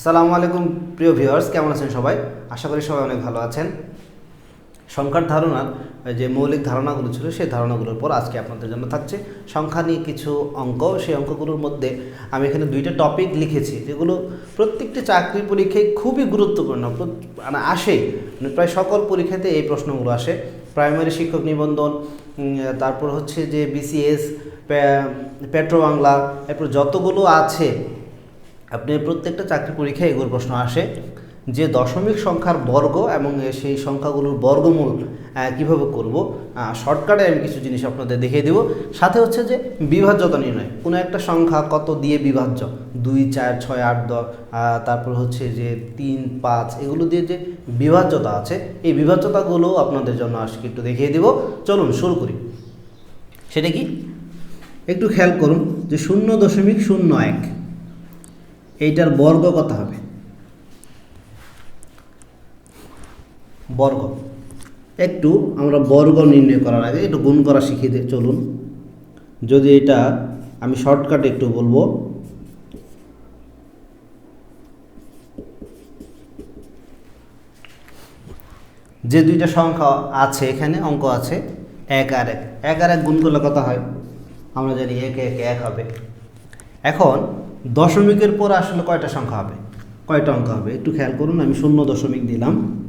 আসসালামু আলাইকুম, প্রিয় ভিউয়ার্স কেমন আছেন সবাই? আশা করি সবাই অনেক ভালো আছেন। সংখ্যার ধারণার যে মৌলিক ধারণাগুলো ছিল, সেই ধারণাগুলোর পর আজকে আপনাদের জন্য থাকছে। সংখ্যা নিয়ে কিছু অঙ্ক, সেই অঙ্কগুলোর মধ্যে আমি এখানে দুইটা টপিক লিখেছি, যেগুলো প্রত্যেকটি চাকরি পরীক্ষায় খুবই গুরুত্বপূর্ণ মানে আসে। মানে প্রায় সকল পরীক্ষাতে এই প্রশ্নগুলো আসে। প্রাইমারি শিক্ষক নিবন্ধন তারপর হচ্ছে যে বিসিএস পেট্রো বাংলা, এরপর যতগুলো আছে আপনি প্রত্যেকটা চাকরি পরীক্ষায় এগুলো প্রশ্ন আসে। যে দশমিক সংখ্যার বর্গ এবং সেই সংখ্যাগুলোর বর্গমূল কীভাবে করব শর্টকাটে আমি কিছু জিনিস আপনাদের দেখিয়ে দেব। সাথে হচ্ছে যে বিভাজ্যতা নির্ণয়। কোনো একটা সংখ্যা কত দিয়ে বিভাজ্য? দুই, চার, ছয়, আট, দশ তারপর হচ্ছে যে তিন, পাঁচ, এগুলো দিয়ে যে বিভাজ্যতা আছে, এই বিভাজ্যতাগুলো আপনাদের জন্য আজকে একটু দেখিয়ে দেব। চলুন, শুরু করি। সেটা কি? একটু খেয়াল করুন যে শূন্য দশমিক শূন্য এক। এইটার বর্গ কত হবে? বর্গ। একটু আমরা বর্গ নির্ণয় করার আগে একটু গুণ করা শিখিয়ে চলুন। যদি এটা আমি শর্টকাটে একটু বলব। যে দুইটা সংখ্যা আছে এখানে, অঙ্ক আছে, এক আর এক। এক আর এক গুণ করলে কত হয়? আমরা জানি এক এক এক হবে। এখন দশমিকের পর আসলে কয়টা সংখ্যা হবে? কয়টা অঙ্ক হবে? একটু খেয়াল করুন, আমি শূন্য দশমিক দিলাম।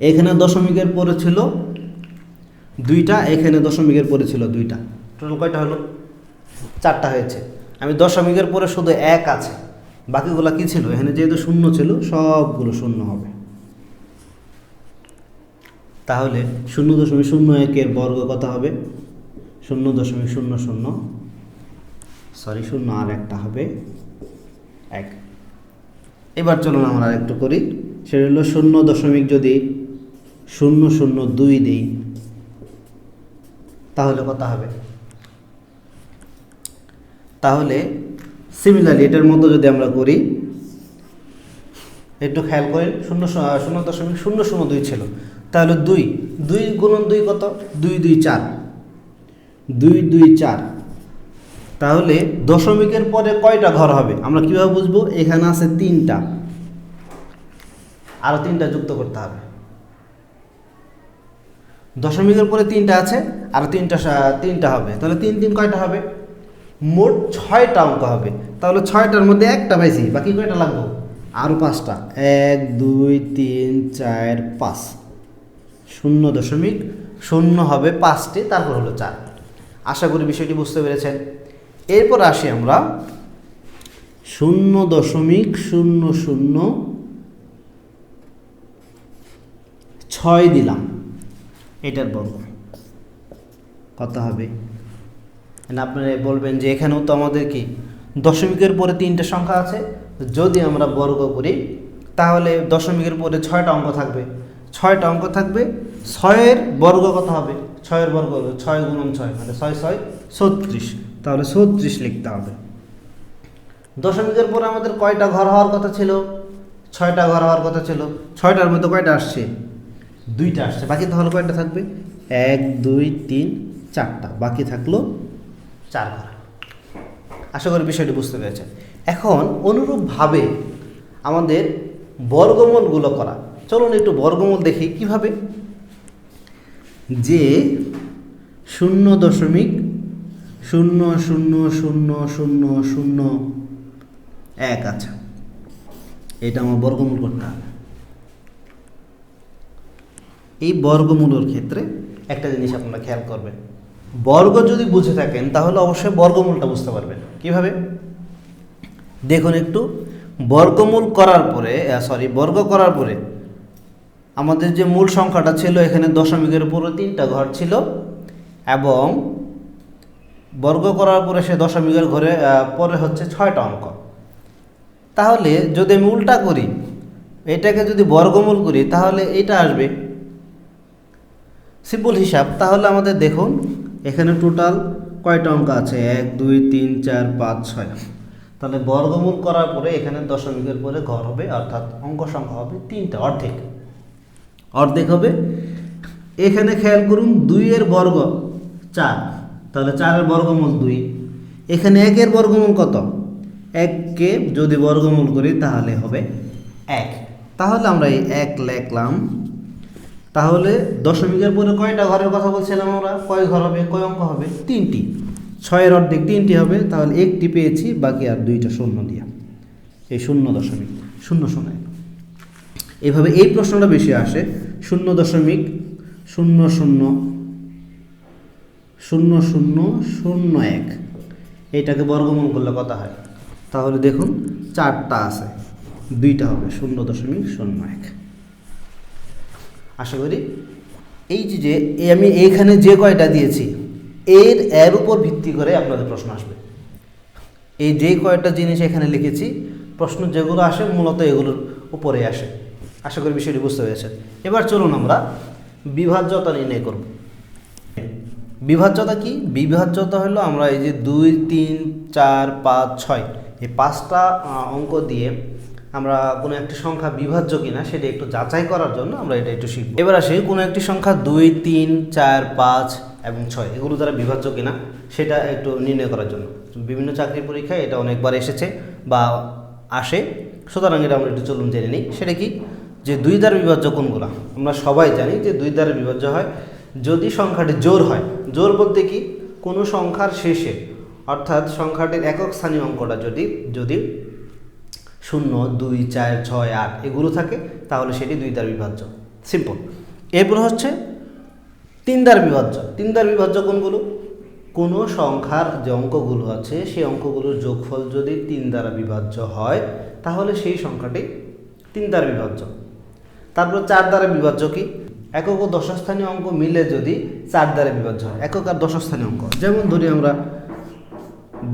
এখানে দশমিকের পরে ছিল দুইটা, এখানে দশমিকের পরে ছিল দুইটা। টোটাল কয়টা হলো? চারটা হয়েছে। আমি দশমিকের পরে শুধু এক আছে। বাকিগুলো কি ছিল? এখানে যেহেতু শূন্য ছিল, সবগুলো শূন্য হবে। তাহলে শূন্য দশমিক শূন্য একের বর্গ কত হবে? শূন্য দশমিক শূন্য শূন্য। সরি শূন্য আর একটা হবে। এক। এবার চলুন আমরা একটু করি। সেটা হলো শূন্য দশমিক যদি শূন্য শূন্য দুই দিই, তাহলে কত হবে? তাহলে সিমিলারলি এটার মধ্যে যদি আমরা করি, একটু খেয়াল করি, শূন্য শূন্য দশমিক শূন্য শূন্য দুই ছিল। তাহলে দুই দুই গুণন দুই কত? দুই দুই চার। দুই দুই চার। তাহলে দশমিকের পরে কয়টা ঘর হবে? আমরা কীভাবে বুঝব? এখানে আছে তিনটা। আরও তিনটা যুক্ত করতে হবে। দশমিকের পরে তিনটা আছে, আর তিনটা তিনটা হবে। তাহলে তিন তিন কয়টা হবে? মোট ছয়টা অঙ্ক হবে। তাহলে ছয়টার মধ্যে একটা পাইছি, বাকি কয়টা লাগবে? আরও পাঁচটা। এক, দুই, তিন, চার, পাঁচ। শূন্য দশমিক, শূন্য হবে পাঁচটি, তারপর হলো চার। আশা করি বিষয়টি বুঝতে পেরেছেন। এরপর আসি আমরা শূন্য দশমিক শূন্য শূন্য ছয় দিলাম। এটার বর্গ। কত হবে? আপনারা বলবেন যে এখানেও তো আমাদের কি দশমিকের পরে তিনটে সংখ্যা আছে। যদি আমরা বর্গ করি, তাহলে দশমিকের পরে ছয়টা অঙ্ক থাকবে। ছয়টা অঙ্ক থাকবে, ছয়ের বর্গ কত হবে? ছয়ের বর্গ হবে ছয় গুণন ছয় মানে ছয় ছয়, ছত্রিশ। তাহলে ছত্রিশ লিখতে হবে। দশমিকের পরে আমাদের কয়টা ঘর হওয়ার কথা ছিল? ছয়টা ঘর হওয়ার কথা ছিল। ছয়টার মধ্যে কয়টা আসছে? দুইটা আসছে। বাকি তাহলে কয়টা থাকবে? এক দুই তিন চারটা। বাকি থাকল চার ঘর। আশা করি বিষয়টি বুঝতে পেরেছেন। এখন অনুরূপভাবে আমাদের বর্গমূলগুলো করা। চলুন একটু বর্গমূল দেখি কীভাবে? যে শূন্য দশমিক শূন্য শূন্য শূন্য শূন্য শূন্য। এক আচ্ছা। এটা আমার বর্গমূল করতে হবে। এই বর্গমূলের ক্ষেত্রে একটা জিনিস আপনারা খেয়াল করবেন। বর্গ যদি বুঝে থাকেন, তাহলে অবশ্যই বর্গমূলটা বুঝতে পারবেন। কীভাবে? দেখুন একটু। বর্গমূল করার পরে সরি বর্গ করার পরে আমাদের যে মূল সংখ্যাটা ছিল, এখানে দশমিকের উপরে তিনটা ঘর ছিল এবং বর্গ করার পরে সে দশমিকের ঘরে পরে হচ্ছে ছয়টা অঙ্ক। তাহলে যদি আমি উল্টা করি, এটাকে যদি বর্গমূল করি, তাহলে এটা আসবে। সিম্পল হিসাব। তাহলে আমাদের দেখুন, এখানে টোটাল কয়টা অঙ্ক আছে? এক, দুই, তিন, চার, পাঁচ, ছয়। তাহলে বর্গমূল করার পরে এখানে দশমিকের পরে ঘর হবে, অর্থাৎ অঙ্ক সংখ্যা হবে তিনটা, অর্ধেক। অর্ধেক হবে। এখানে খেয়াল করুন, দুইয়ের বর্গ চার। তাহলে চারের বর্গমূল দুই। এখানে একের বর্গমূল কত? এককে যদি বর্গমূল করি তাহলে হবে এক। তাহলে আমরা এই এক লেখলাম। তাহলে দশমিকের পরে কয়টা ঘরের কথা বলছিলাম আমরা? কয় ঘর হবে? কয় অঙ্ক হবে? তিনটি। ছয়ের অর্ধেক তিনটি হবে, তাহলে একটি পেয়েছি, বাকি আর দুইটা শূন্য দিয়া। এই শূন্য দশমিক, শূন্য শূন্য এভাবে এই প্রশ্নটা বেশি আসে, শূন্য দশমিক, শূন্য শূন্য শূন্য শূন্য শূন্য এক। এইটাকে বর্গমূল করলে কত হয়? তাহলে দেখুন, চারটা আছে। দুইটা হবে শূন্য দশমিক শূন্য এক। আশা করি এই যে আমি এইখানে যে কয়টা দিয়েছি, এর এর উপর ভিত্তি করে আপনাদের প্রশ্ন আসবে। এই যে কয়টা জিনিস এখানে লিখেছি, প্রশ্ন যেগুলো আসে মূলত এগুলোর উপরে আসে। আশা করি বিষয়টি বুঝতে পেরেছেন। এবার চলুন আমরা বিভাজ্যতা নির্ণয় করব। বিভাজ্যতা কি? বিভাজ্যতা হলো আমরা এই যে দুই, তিন, চার, পাঁচ, ছয়, এই পাঁচটা অঙ্ক দিয়ে আমরা কোনো একটি সংখ্যা বিভাজ্য কিনা সেটা একটু যাচাই করার জন্য আমরা এটা একটু শিখব। এবার আসি কোনো একটি সংখ্যা দুই, তিন, চার, পাঁচ এবং ছয়, এগুলো দ্বারা বিভাজ্য কিনা সেটা একটু নির্ণয় করার জন্য। বিভিন্ন চাকরি পরীক্ষায় এটা অনেকবার এসেছে বা আসে, সুতরাং এটা আমরা একটু চলুন জেনে নিই। সেটা কি? যে দুই দ্বারা বিভাজ্য কোনগুলো? আমরা সবাই জানি যে দুই দ্বারা বিভাজ্য হয় যদি সংখ্যাটি জোর হয়, জোর বলতে কি? কোনো সংখ্যার শেষে, অর্থাৎ সংখ্যাটির একক স্থানীয় অঙ্কটা যদি যদি শূন্য, দুই, চার, ছয়, আট এগুলো থাকে, তাহলে সেটি দুই দ্বার বিভাজ্য। সিম্পল এরপর হচ্ছে তিন দ্বার বিভাজ্য। তিন দ্বার বিভাজ্য কোনগুলো? কোনো সংখ্যার যে অঙ্কগুলো আছে, সেই অঙ্কগুলোর যোগফল যদি তিন দ্বারা বিভাজ্য হয়, তাহলে সেই সংখ্যাটি তিন দ্বার বিভাজ্য। তারপর চার দ্বারা বিভাজ্য কি? একক ও দশস্থানীয় অঙ্ক মিলে যদি চার দ্বারা বিভাজ্য হয়, একক আর দশস্থানীয় অঙ্ক। যেমন ধরি আমরা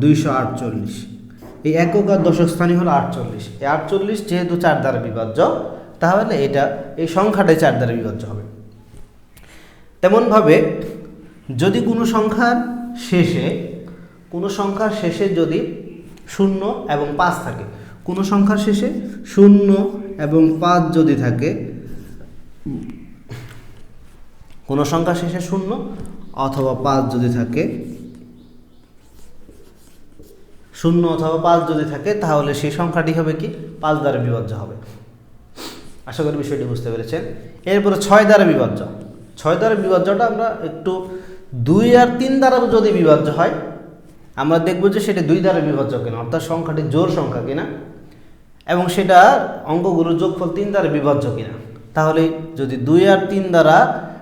দুইশো আটচল্লিশ। এই একক আর দশক স্থানীয় হলো আটচল্লিশ। এই আটচল্লিশ যেহেতু চার দ্বারা বিভাজ্য, তাহলে এটা এই সংখ্যাটাই চার দ্বারা বিভাজ্য হবে। তেমনভাবে যদি কোনো সংখ্যার শেষে, কোনো সংখ্যার শেষে যদি শূন্য এবং পাঁচ থাকে, কোনো সংখ্যার শেষে শূন্য এবং পাঁচ যদি থাকে কোনো সংখ্যা শেষে শূন্য অথবা পাঁচ যদি থাকে, শূন্য অথবা পাঁচ যদি থাকে, তাহলে সেই সংখ্যাটি হবে কি? পাঁচ দ্বারা বিভাজ্য হবে। আশা করি বিষয়টি বুঝতে পেরেছেন। এরপরে ছয় দ্বারা বিভাজ্য। ছয় দ্বারা বিভাজ্যটা আমরা একটু দুই আর তিন দ্বারা যদি বিভাজ্য হয়, আমরা দেখব যে সেটা দুই দ্বারা বিভাজ্য কিনা, অর্থাৎ সংখ্যাটি জোর সংখ্যা কিনা, এবং সেটা অঙ্কগুলোর যোগফল তিন দ্বারা বিভাজ্য কিনা। তাহলে যদি দুই আর তিন দ্বারা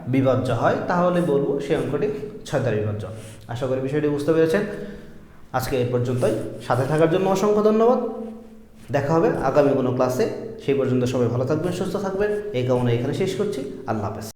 বিভাজ্য হয়, তাহলে বলব সেই অঙ্কটি ছয় দ্বারা বিভাজ্য আশা করি বিষয়টি বুঝতে পেরেছেন। আজকে এ পর্যন্তই। সাথে থাকার জন্য অসংখ্য ধন্যবাদ। দেখা হবে আগামী কোনো ক্লাসে। সেই পর্যন্ত সবাই ভালো থাকবেন, সুস্থ থাকবেন। এই কামনা এখানে শেষ করছি। আল্লাহ হাফেজ।